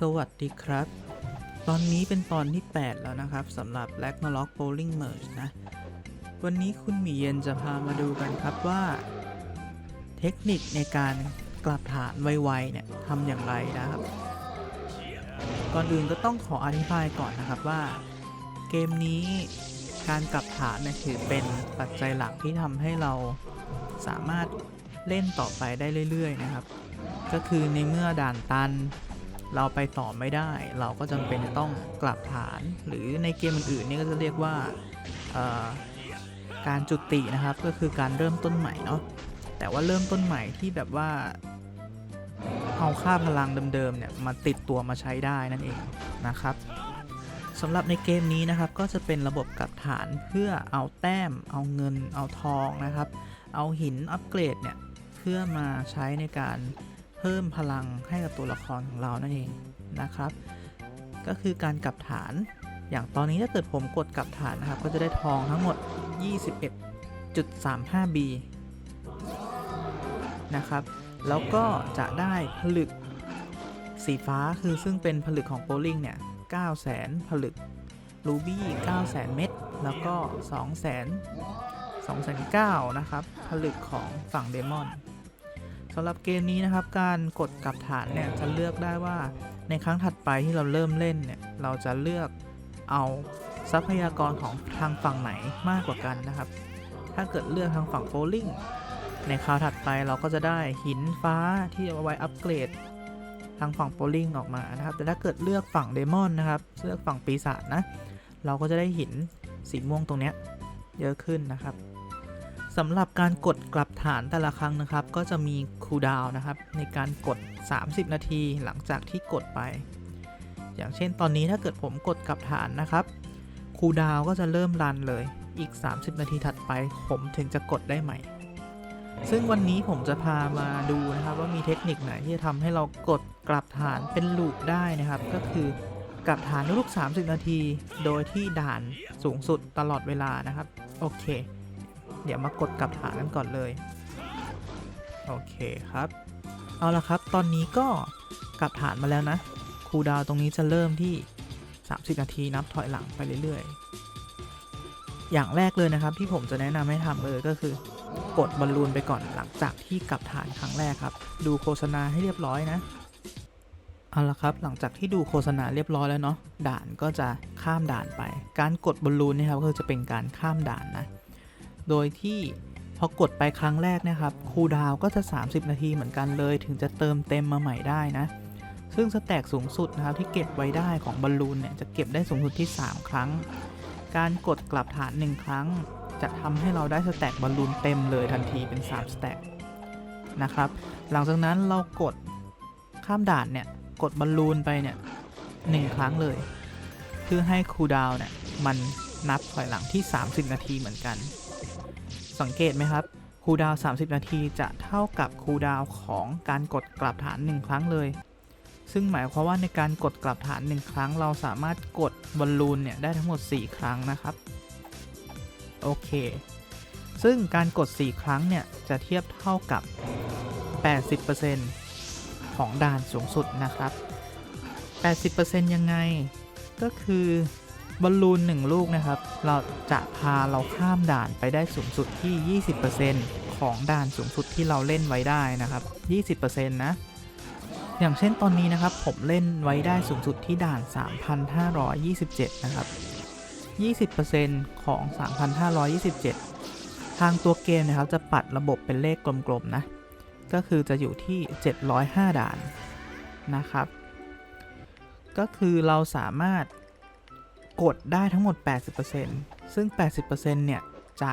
สวัสดีครับ ตอนนี้เป็นตอนที่ 8 แล้วนะครับสำหรับ Ragnarok Bowling Merge นะ วันนี้คุณหมีเย็นจะพามาดูกันครับว่า เทคนิคในการกลับฐานไวๆเนี่ยทำอย่างไรนะครับ ก่อนอื่นก็ต้องขออธิบายก่อนนะครับว่า เกมนี้การกลับฐานเนี่ยถือเป็นปัจจัยหลักที่ทำให้เราสามารถเล่นต่อไปได้เรื่อย ๆ นะครับ ก็คือในเมื่อด่านตัน เราไปต่อไม่ได้ เราก็จำเป็นจะต้องกลับฐาน หรือในเกมอื่นๆนี่ก็จะเรียกว่าการจุตินะครับก็คือการเริ่มต้นใหม่เนาะแต่ว่าเริ่มต้นใหม่ที่แบบว่าเอาค่าพลังเดิมๆเนี่ยมาติดตัวมาใช้ได้นั่นเองนะครับสำหรับในเกมนี้นะครับก็จะเป็นระบบกลับฐานเพื่อเอาแต้ม เอาเงิน เอาทองนะครับ เอาหินอัปเกรดเนี่ยเพื่อมาใช้ในการ พิ่มพลังให้กับตัวละครของเรานั่นเองนะครับ ก็คือการกลับฐาน อย่างตอนนี้ถ้าเกิดผมกดกลับฐานนะครับ ก็จะได้ทองทั้งหมด 21.35B นะครับ แล้วก็จะได้ผลึกสีฟ้าคือซึ่งเป็นผลึกของโ o ลิงเนี่ย 900,000 ผลึก รูบี้ 900,000 เม็ด แล้วก็ 200,000 2,900 นะครับ ผลึกของฝั่งเดมอน สำหรับเกมนี้นะครับการกดกลับฐานเนี่ยจะเลือกได้ว่าในครั้งถัดไปที่เราเริ่มเล่นเนี่ยเราจะเลือกเอาทรัพยากรของทางฝั่งไหนมากกว่ากันนะครับ ถ้าเกิดเลือกทางฝั่งโฟลิงในคราวถัดไปเราก็จะได้หินฟ้าที่เอาไว้อัปเกรดทางฝั่งโฟลิงออกมานะครับ แต่ถ้าเกิดเลือกฝั่งเดมอนนะครับ เลือกฝั่งปีศาจนะ เราก็จะได้หินสีม่วงตรงเนี้ยเยอะขึ้นนะครับ สำหรับการกดกลับฐานแต่ละครั้งนะครับ ก็จะมีคูลดาวนะครับ ในการกด 30 นาทีหลังจากที่กดไป อย่างเช่นตอนนี้ถ้าเกิดผมกดกลับฐานนะครับคูลดาวก็จะเริ่มรันเลยอีก 30 นาทีถัดไป ผมถึงจะกดได้ใหม่ ซึ่งวันนี้ผมจะพามาดูนะครับว่ามีเทคนิคไหนที่จะทำให้เรากดกลับฐานเป็นลูปได้นะครับ ก็คือกลับฐานทุกๆ30 นาที โดยที่ด่านสูงสุดตลอดเวลานะครับ โอเค เดี๋ยวมากดกลับฐานกันก่อนเลย โอเคครับ เอาละครับ ตอนนี้ก็กลับฐานมาแล้วนะคูดาวตรงนี้จะเริ่มที่ 30 นาทีนับถอยหลังไปเรื่อยๆ อย่างแรกเลยนะครับที่ผมจะแนะนำให้ทำเลยก็คือ กดบอลลูนไปก่อนหลังจากที่กลับฐานครั้งแรกครับ ดูโฆษณาให้เรียบร้อยนะเอาละครับ หลังจากที่ดูโฆษณาเรียบร้อยแล้วเนาะ ด่านก็จะข้ามด่านไป การกดบอลลูนนะครับก็คือจะเป็นการข้ามด่านนะ โดยที่พอกดไปครั้งแรกนะครับคูลดาวก็จะ 30 นาทีเหมือนกันเลย ถึงจะเติมเต็มมาใหม่ได้นะ ซึ่งสแต็กสูงสุดนะครับที่เก็บไว้ได้ของบอลลูนเนี่ยจะเก็บได้สูงสุดที่ 3 ครั้ง การกดกลับฐาน 1 ครั้ง จะทำให้เราได้สแต็กบอลลูนเต็มเลยทันทีเป็น 3 สแต็กนะครับ หลังจากนั้นเรากดข้ามด่านเนี่ยกดบอลลูนไปเนี่ยหนึ่งครั้งเลย เพื่อให้คูลดาวน์เนี่ยมันนับถอยหลังที่ 30 นาทีเหมือนกัน สังเกตไหมครับคูลดาวน์30 นาทีจะเท่ากับคูลดาวน์ของการกดกลับฐาน 1 ครั้งเลย ซึ่งหมายความว่าในการกดกลับฐาน 1 ครั้ง เราสามารถกดบอลลูนเนี่ยได้ทั้งหมด 4 ครั้งนะครับ โอเค ซึ่งการกด 4 ครั้งเนี่ยจะเทียบเท่ากับ 80%ของด่านสูงสุดนะครับ 80%ยังไง ก็คือ บอลลูน1ลูกนะครับ เราจะพาเราข้ามด่านไปได้สูงสุดที่ 20%ของด่านสูงสุดที่เราเล่นไว้ได้นะครับ 20%นะ อย่างเช่นตอนนี้นะครับ ผมเล่นไว้ได้สูงสุดที่ด่าน 3,527 นะครับ 20%ของ 3,527 ทางตัวเกมนะครับจะปัดระบบเป็นเลขกลมๆนะ ก็คือจะอยู่ที่ 705 ด่านนะครับ ก็คือเราสามารถ กดได้ทั้งหมด 80%ซึ่ง 80%เนี่ย จะ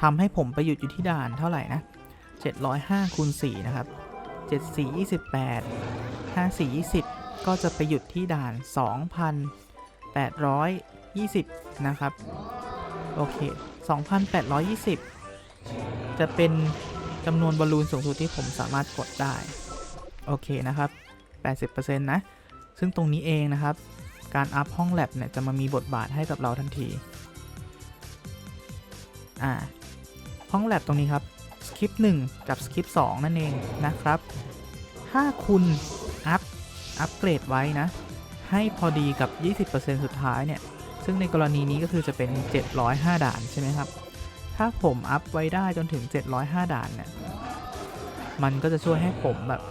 ทำให้ผมไปหยุดอยู่ที่ด่านเท่าไหร่นะ 705คูณ4นะครับ 74 28 54 20 ก็จะไปหยุดที่ด่าน 2,820 นะครับ โอเค 2,820 จะเป็นจำนวนบอลลูนสูงสุดที่ผมสามารถกดได้ โอเคนะครับ 80%นะ ซึ่งตรงนี้เองนะครับ การอัพห้องแลบเนี่ยจะมามีบทบาทให้กับเราทันทีอ่าห้องแลบตรงนี้ครับสคริปต์1กับสคริปต์2นั่นเองนะครับ ถ้าคุณอัพอัปเกรดไว้นะ ให้พอดีกับ 20%สุดท้ายเนี่ย ซึ่งในกรณีนี้ก็คือจะเป็น 705 ด่านใช่ไหมครับ ถ้าผมอัพไว้ได้จนถึง 705 ด่านเนี่ย มันก็จะช่วยให้ผมแบบ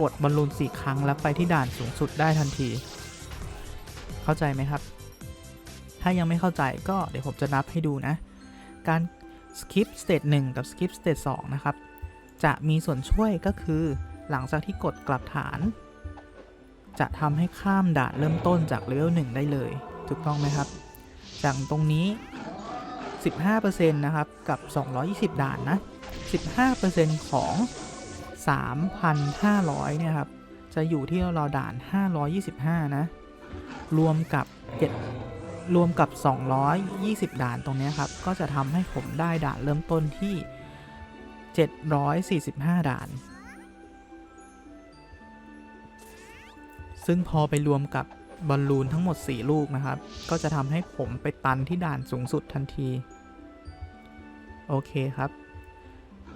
กดบอลลูน4ครั้งแล้วไปที่ด่านสูงสุดได้ทันที เข้าใจไหมครับ ถ้ายังไม่เข้าใจก็เดี๋ยวผมจะนับให้ดูนะ การ skip state 1 กับ skip state 2 นะครับ จะมีส่วนช่วยก็คือหลังจากที่กดกลับฐาน จะทำให้ข้ามด่านเริ่มต้นจากเลเวล1ได้เลย ถูกต้องไหมครับ จากตรงนี้ 15%นะครับ กับ 220 ด่านนะ 15%ของ 3,500 เนี่ยครับ จะอยู่ที่เราด่าน 525 นะ รวมกับ7รวมกับ 220 ด่านตรงนี้ครับ ก็จะทำให้ผมได้ด่านเริ่มต้นที่ 745 ด่าน ซึ่งพอไปรวมกับบอลลูนทั้งหมด 4 ลูกนะครับ ก็จะทำให้ผมไปตันที่ด่านสูงสุดทันที โอเคครับ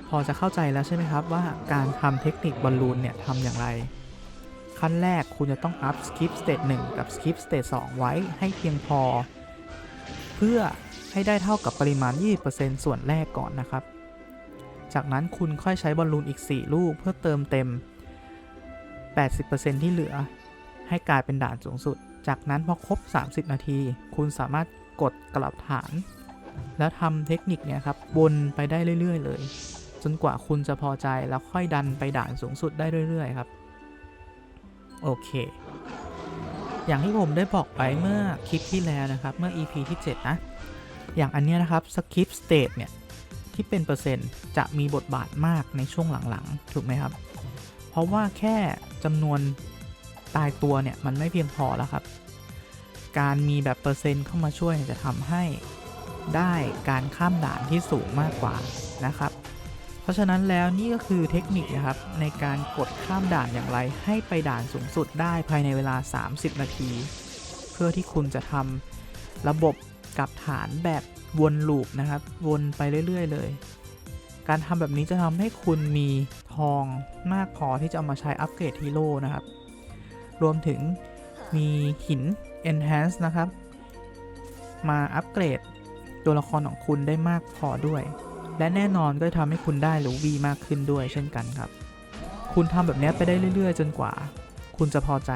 พอจะเข้าใจแล้วใช่ไหมครับว่าการทำเทคนิคบอลลูนเนี่ยทำอย่างไร ขั้นแรกคุณจะต้องอัพ skip state 1 กับ skip state 2 ไว้ให้เพียงพอ เพื่อให้ได้เท่ากับปริมาณ 20%ส่วนแรกก่อนนะครับ จากนั้นคุณค่อยใช้บอลลูนอีก 4 ลูกเพื่อเติมเต็ม 80%ที่เหลือ ให้กลายเป็นด่านสูงสุด จากนั้นพอครบ 30 นาที คุณสามารถกดกลับฐาน แล้วทำเทคนิคเนี่ยครับวนไปได้เรื่อย ๆ เลย จนกว่าคุณจะพอใจแล้วค่อยดันไปด่านสูงสุดได้เรื่อย ๆ ครับ โอเค อย่างที่ผมได้บอกไปเมื่อคลิปที่แล้วนะครับเมื่อ EP ที่ 7 นะ อย่างอันนี้นะครับ skip state เนี่ยที่เป็นเปอร์เซ็นต์จะมีบทบาทมากในช่วงหลังๆ ถูกไหมครับ เพราะว่าแค่จำนวนตายตัวเนี่ยมันไม่เพียงพอแล้วครับ การมีแบบเปอร์เซ็นต์เข้ามาช่วยจะทำให้ได้การข้ามด่านที่สูงมากกว่านะครับ เพราะฉะนั้นแล้วนี่ก็คือเทคนิคนะครับในการกดข้ามด่านอย่างไร ให้ไปด่านสูงสุดได้ภายในเวลา 30 นาที เพื่อที่คุณจะทำระบบกับฐานแบบวนลูปนะครับ วนไปเรื่อย ๆ เลย การทำแบบนี้จะทำให้คุณมีทองมากพอที่จะเอามาใช้อัปเกรดฮีโร่นะครับ รวมถึงมีหิน Enhance นะครับ มาอัปเกรดตัวละครของคุณได้มากพอด้วย และแน่นอนก็จะทำให้คุณได้รูบีมากขึ้นด้วยเช่นกันครับ คุณทำแบบนี้ไปได้เรื่อยๆ จนกว่า คุณจะพอใจ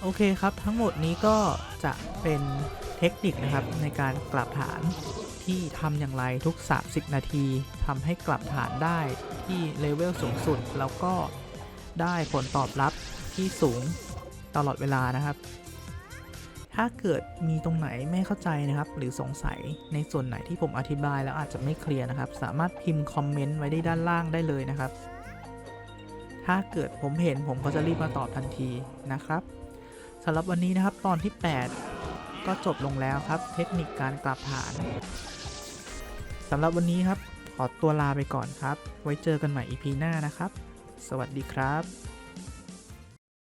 โอเคครับ ทั้งหมดนี้ก็จะเป็นเทคนิคนะครับในการกลับฐานที่ทำอย่างไรทุก 30 นาทีทำให้กลับฐานได้ที่เลเวลสูงสุด แล้วก็ได้ผลตอบรับที่สูงตลอดเวลานะครับ ถ้าเกิดมีตรงไหนไม่เข้าใจนะครับ หรือสงสัยในส่วนไหนที่ผมอธิบายแล้วอาจจะไม่เคลียร์นะครับ สามารถพิมพ์คอมเมนต์ไว้ได้ด้านล่างได้เลยนะครับ ถ้าเกิดผมเห็นผมก็จะรีบมาตอบทันทีนะครับสำหรับวันนี้นะครับตอนที่ 8 ก็จบลงแล้วครับ เทคนิคการกลับฐานสำหรับวันนี้ครับ ขอตัวลาไปก่อนครับ ไว้เจอกันใหม่ EP หน้านะครับ สวัสดีครับ